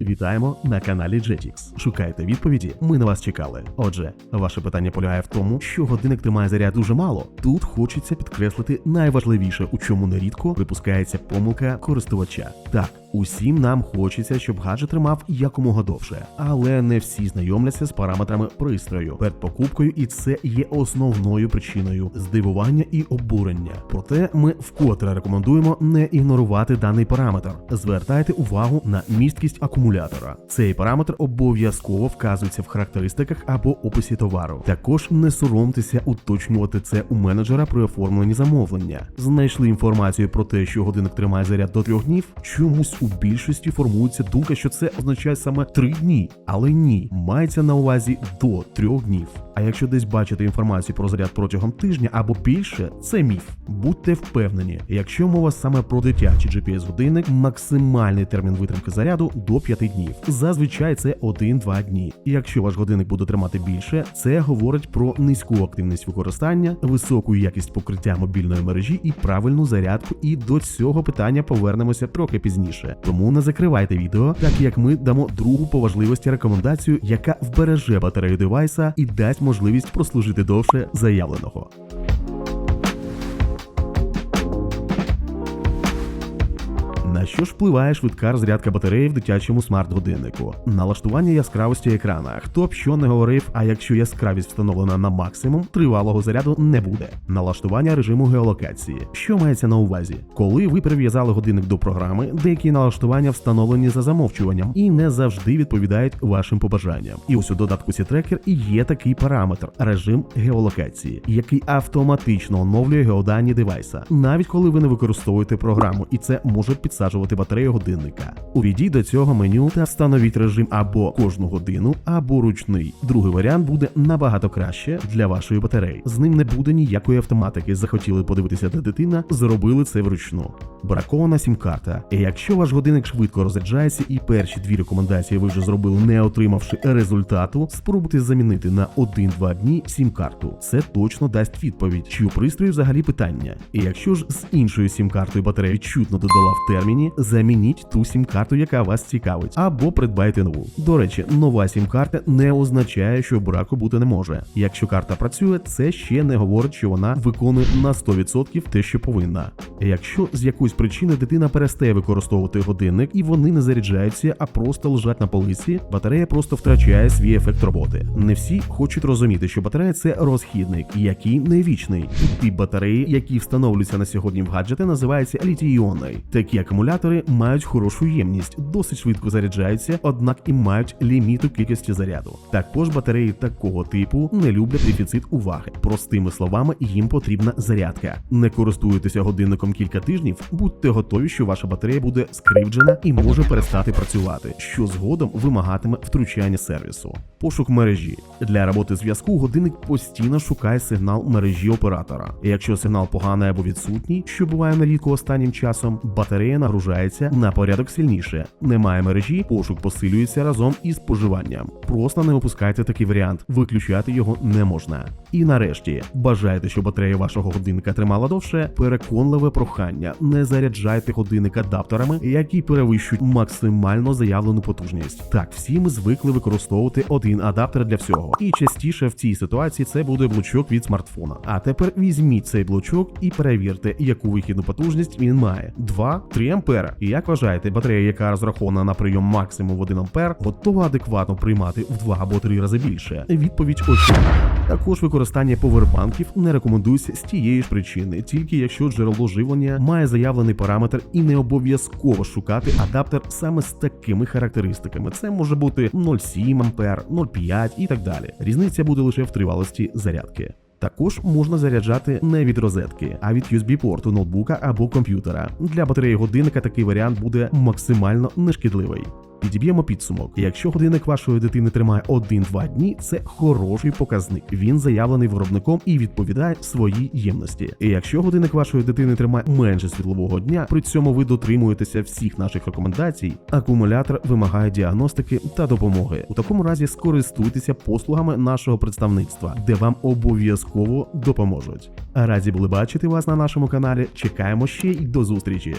Вітаємо на каналі Jetix. Шукайте відповіді. Ми на вас чекали. Отже, ваше питання полягає в тому, що годинник тримає заряд дуже мало. Тут хочеться підкреслити найважливіше, у чому нерідко випускається помилка користувача. Так, усім нам хочеться, щоб гаджет тримав якомога довше, але не всі знайомляться з параметрами пристрою перед покупкою, і це є основною причиною здивування і обурення. Проте ми вкотре рекомендуємо не ігнорувати даний параметр. Звертайте увагу на місткість акумулятора. Цей параметр обов'язково вказується в характеристиках або описі товару. Також не соромтеся уточнювати це у менеджера при оформленні замовлення. Знайшли інформацію про те, що годинник тримає заряд до трьох днів. Чомусь у більшості формується думка, що це означає саме три дні, але ні, мається на увазі до трьох днів. А якщо десь бачите інформацію про заряд протягом тижня або більше, це міф. Будьте впевнені, якщо мова саме про дитячий GPS-годинник, максимальний термін витримки заряду до 5 днів. Зазвичай це 1-2 дні. І якщо ваш годинник буде тримати більше, це говорить про низьку активність використання, високу якість покриття мобільної мережі і правильну зарядку. І до цього питання повернемося трохи пізніше. Тому не закривайте відео, так як ми дамо другу по важливості рекомендацію, яка вбереже батарею девайса і дасть можливість прослужити довше заявленого. Що ж впливає швидка розрядка батареї в дитячому смарт-годиннику? Налаштування яскравості екрана. Хто б що не говорив, а якщо яскравість встановлена на максимум, тривалого заряду не буде. Налаштування режиму геолокації. Що мається на увазі? Коли ви прив'язали годинник до програми, деякі налаштування встановлені за замовчуванням і не завжди відповідають вашим побажанням. І ось у додатку C-Tracker є такий параметр режим геолокації, який автоматично оновлює геодані девайса, навіть коли ви не використовуєте програму, і це може підсаджувати батарею годинника. Увійдіть до цього меню та встановіть режим або кожну годину, або ручний. Другий варіант буде набагато краще для вашої батареї. З ним не буде ніякої автоматики. Захотіли подивитися, де дитина, зробили це вручну. Бракована сім-карта. Якщо ваш годинник швидко розряджається і перші дві рекомендації ви вже зробили, не отримавши результату, спробуйте замінити на 1-2 дні сім-карту. Це точно дасть відповідь, чи у пристрою взагалі питання. І якщо ж з іншою сім-картою батарея відчутно додала в терміні, замініть ту сім-карту, яка вас цікавить, або придбайте нову. До речі, нова сім-карта не означає, що браку бути не може. Якщо карта працює, це ще не говорить, що вона виконує на 100% те, що повинна. Якщо з якоїсь причини дитина перестає використовувати годинник і вони не заряджаються, а просто лежать на полиці, батарея просто втрачає свій ефект роботи. Не всі хочуть розуміти, що батарея це розхідник, який не вічний. І тип батареї, які встановлюються на сьогодні в гаджети, називається літій-іонний. Такі акумулятори мають хорошу ємність, досить швидко заряджаються, однак і мають ліміт у кількості заряду. Також батареї такого типу не люблять дефіцит уваги. Простими словами, їм потрібна зарядка. Не користуєтеся годинником кілька тижнів, будьте готові, що ваша батарея буде скривджена і може перестати працювати, що згодом вимагатиме втручання сервісу. Пошук мережі для роботи зв'язку годинник постійно шукає сигнал мережі оператора. Якщо сигнал поганий або відсутній, що буває нерідко останнім часом, батарея нагружається на порядок сильніше. Немає мережі, пошук посилюється разом із споживанням. Просто не опускайте такий варіант, виключати його не можна. І нарешті, бажаєте, щоб батарея вашого годинника тримала довше, переконливе прохання. Не заряджайте годинник адаптерами, які перевищують максимально заявлену потужність. Так, всі ми звикли використовувати один адаптер для всього. І частіше в цій ситуації це буде блочок від смартфона. А тепер візьміть цей блочок і перевірте, яку вихідну потужність він має: 2-3 ампера. І як вважаєте, батарея, яка розрахована на прийом максимум в 1 ампер, готова адекватно приймати в 2 або 3 рази більше? Відповідь очевидна. Також використання повербанків не рекомендується з тієї ж причини, тільки якщо джерело живлення має заявлений параметр і не обов'язково шукати адаптер саме з такими характеристиками. Це може бути 0,7 ампер, 0,5 і так далі. Різниця буде лише в тривалості зарядки. Також можна заряджати не від розетки, а від USB-порту ноутбука або комп'ютера. Для батареї годинника такий варіант буде максимально нешкідливий. Підіб'ємо підсумок. Якщо годинник вашої дитини тримає 1-2 дні, це хороший показник. Він заявлений виробником і відповідає своїй ємності. І якщо годинник вашої дитини тримає менше світлового дня, при цьому ви дотримуєтеся всіх наших рекомендацій, акумулятор вимагає діагностики та допомоги. У такому разі скористуйтеся послугами нашого представництва, де вам обов'язково допоможуть. Раді були бачити вас на нашому каналі. Чекаємо ще й до зустрічі.